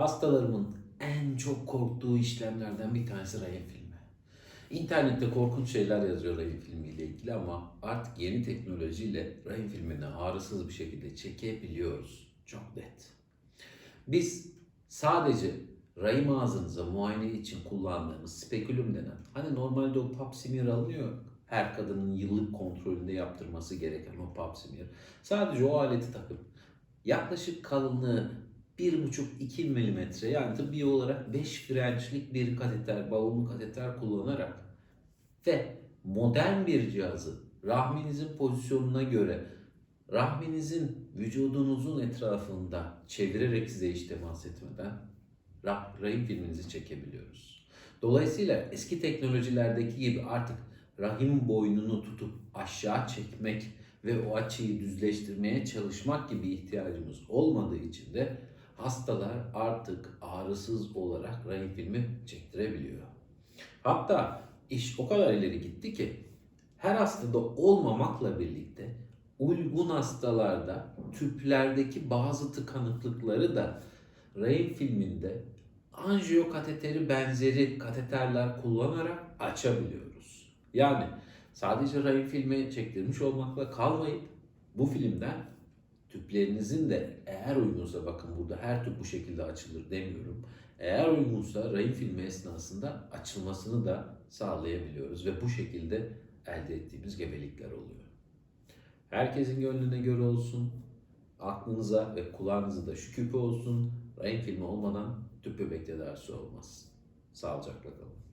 Hastalarımın en çok korktuğu işlemlerden bir tanesi rahim filmi. İnternette korkunç şeyler yazıyor rahim filmiyle ilgili ama artık yeni teknolojiyle rahim filmini ağrısız bir şekilde çekebiliyoruz. Çok net. Biz sadece rahim ağzınıza muayene için kullandığımız spekülüm denen, hani normalde o pap smear alınıyor her kadının yıllık kontrolünde yaptırması gereken o pap smear. Sadece o aleti takıp yaklaşık kalınlığı 1,5-2 milimetre yani tıbbi olarak 5 frençlik bir kateter, balonlu kateter kullanarak ve modern bir cihazı rahminizin pozisyonuna göre rahminizin vücudunuzun etrafında çevirerek size hiç temas etmeden rah, rahim filminizi çekebiliyoruz. Dolayısıyla eski teknolojilerdeki gibi artık rahim boynunu tutup aşağı çekmek ve o açıyı düzleştirmeye çalışmak gibi ihtiyacımız olmadığı için de hastalar artık ağrısız olarak rahim filmi çektirebiliyor. Hatta iş o kadar ileri gitti ki her hastada olmamakla birlikte uygun hastalarda tüplerdeki bazı tıkanıklıkları da rahim filminde anjiyo kateteri benzeri kateterler kullanarak açabiliyoruz. Yani sadece rahim filmi çektirmiş olmakla kalmayıp bu filmden tüplerinizin de eğer uygunsa bakın burada her tüp bu şekilde açılır demiyorum. Eğer uygunsa rahim filmi esnasında açılmasını da sağlayabiliyoruz ve bu şekilde elde ettiğimiz gebelikler oluyor. Herkesin gönlüne göre olsun, aklınıza ve kulağınıza da şu olsun. Rahim filmi olmadan tüp bebek tedavisi olmaz. Sağlıcakla kalın.